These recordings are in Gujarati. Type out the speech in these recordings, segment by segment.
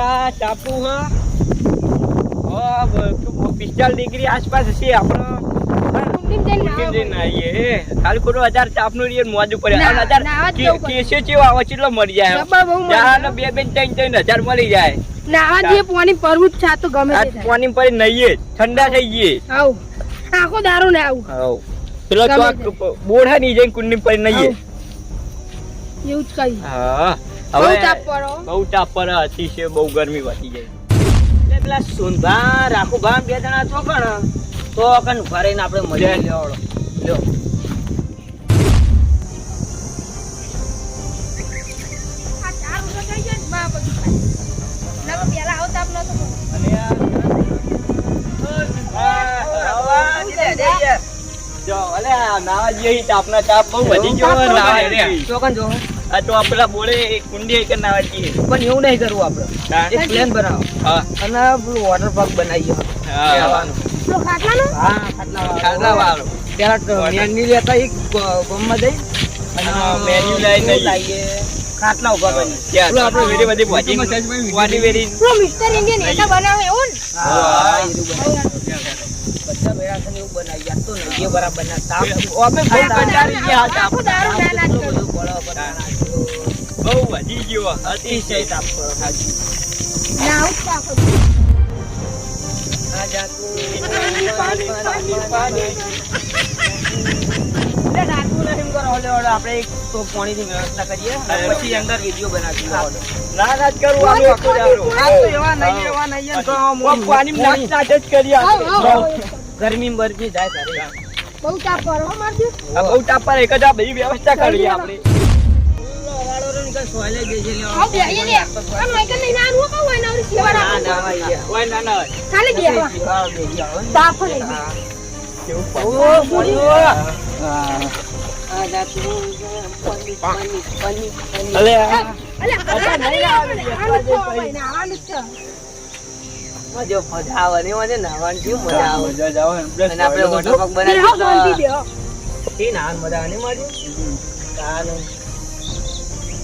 આ ટાપુ હા. ઓ, બ- પિસ્તાલીસ ડિગ્રી આસપાસ છે. આપણો આવે. બે બે ત્રણ ત્રણ હજાર મળી જાય. નાહવા જઈએ પાણી પરવું જ તો ગમે. પાણી પડી નહીએ ઠંડા થઈ આવું. આખો દારૂ ને આવું. હાઉ. પેલો ચોક બોઢા ની જઈને કુંડી પડી નહીએ. એવું જ કહી હા. બહુ હવે બહુ તાપ પર અતિશય બહુ ગરમી વધી જાય એટલે પેલા સોનભા રાખુભા બે જણા છો પણ તો કણ ભરીને આપણે મજા લેવાડો લ્યો. જો અલે નાવા જેવી તાપના તાપ બહુ વધી ગયો નાવા. ચોકન જો. આ તો આ પેલા બોલે કુંડી એક નાવા પણ એવું નહીં કરવું આપણે. એક પ્લેન બનાવો. હા. અને પેલું વોટર પાર્ક બનાવીએ. હા. જવાનું. પેલો ખાટલાનો? હા ખાટલા ઊભા કરીએ. ત્યાં આપણે વેરી બધી ભાજી વાની વેરી. મિસ્ટર ઇન્ડિયન એના બનાવે એવું હા એ રહ્યું બનાવીએ. બધા ભેગા થઈને એવું બનાવીએ યાર તો એ બરાબર ના તાપ અમે બહુ કંટાળી ગયા હતા. આખો દારૂ ના ના એટલો જ બધો બહુ વધી ગયો અતિશય તાપ હાજી. ના આવું આ જાતનું પાણી, પાણી, પાણી, પાણી. આપણે એક તો પાણીની વ્યવસ્થા કરીએ પછી અંદર વીડિયો બનાવી. ના ના જ કરવું આનું આખું દારૂ. આ તો એવા નહીં એવા નહીં એમ તો આમ આમ પાણીમાં નાચ નાચ જ કરીએ ગરમી બરમી જાય તારે બહુ તાપ પડો મારજો આ બહુ તાપ પર એક જ આ બધી વ્યવસ્થા કરીએ આપણે હા હા. અલે મજા મજા આવે ને એમાં છે ને મજા આવે મજા જ અને આપણે વોટર પાર્ક બનાવી હો. એ મજા આવે ને એમાં જે? મજા આવે ને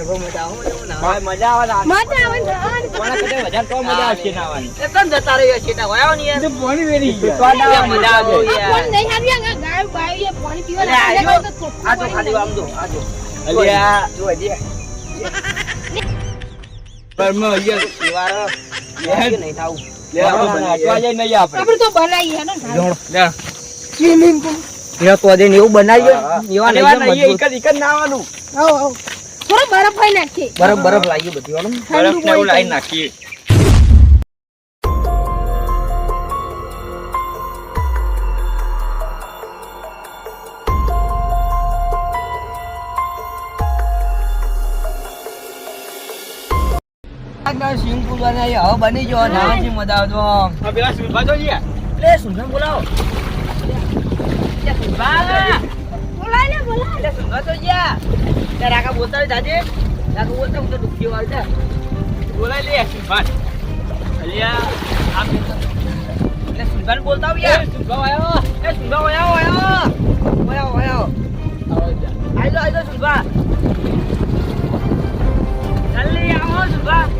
એમાં મજા આવે મજા આવે ને આ કોના તો મજા આવશે નાવાની. એ તને જતા રહ્યો છે, તા વયો ને યાર. પાણી વેરી તો યાર, મજા આવે આવે. આ નહીં આવી ગાય બાય પાણી પીવા અરે આ તો ખાલી આમ જો, આ જો. અલે જો હજી. ઘરમાં અહીંયા દીવારો. નહીં થાવું. બરફ બરફ બરફ લાગ્યું બધું હોય નાખીએ. બનાવી હવે બની ગયો. નાવાની મજા આવતો પેલા સુરભા તો ગયા. લે સુંદર બોલાવો. બોલતા લે, સુરભા. યાર. એ સુરભા આયો. લે સુંદર વયાવો વયાવો વયાવો વયાવો આઈ લો આઈ લો સુંદર જલ્દી આવો સુંદર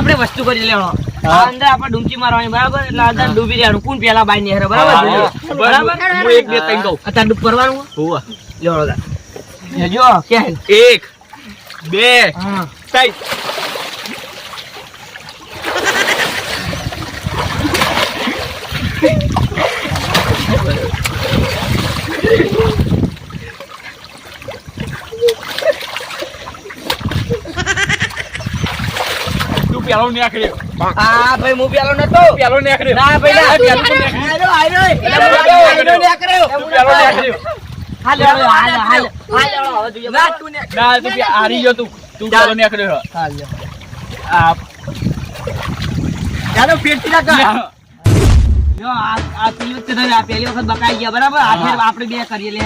આપણે વસ્તુ કરી લેવાનો અંદર આપણે ડૂમકી મારવાની બરાબર? એટલે અંદર ડૂબી રહેવાનું કોણ પેલા બાઈ ને બરાબર? બરાબર. હું એક બે ત્રણ કહું. અત્યારે ડૂબ કરવાનું હોવે. લેવાનો જો. કે એક બે ત્રણ. પેલો નીકળ્યો હા ભાઈ હું પેલો નતો પેલો નીકળ્યો ના ભાઈ ના પેલો નીકળ્યો. આયરો, આયરો. પેલો આયરો, નીકળ્યો. આયરો નીકળ્યો. પેલો નીકળ્યો. હાલ, હાલ, હાલ, હાલ. હાલ, હવે જોઈએ. ના, તું ને- ના તું કે હારી ગયો તું તું પેલો નીકળ્યો હાલ લે. આ ચાલો ફેરથી નાખ. ના. જો, આ આ પેલું જ તે થયું. આ પહેલી વખત બકાઈ ગયા બરાબર આ ફેર આપણે બે કરીએ લે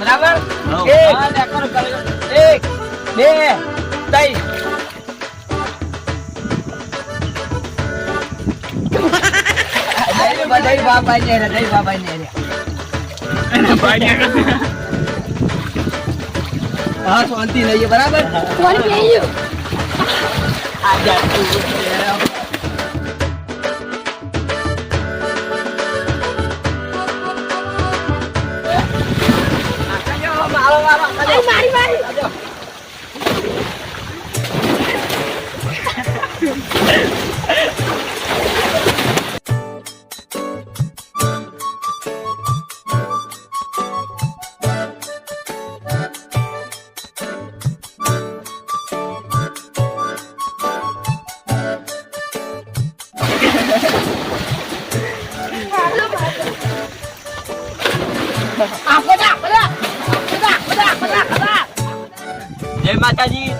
બરાબર. એક બે ત્રણ દહીં બા- ને રે, બાબા ને રે. હા શાંતિ લઈએ બરાબર કોણ પેલું? આ જા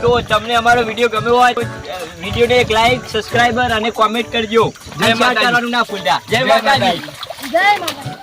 તો તમને અમારો વીડિયો ગમ્યો હોય તો વિડીયોને એક લાઈક સબસ્ક્રાઇબર અને કોમેન્ટ કરજો જય માતાજી. કરવાનું ના ભૂલતા જય માતાજી માતાજી. જય માતા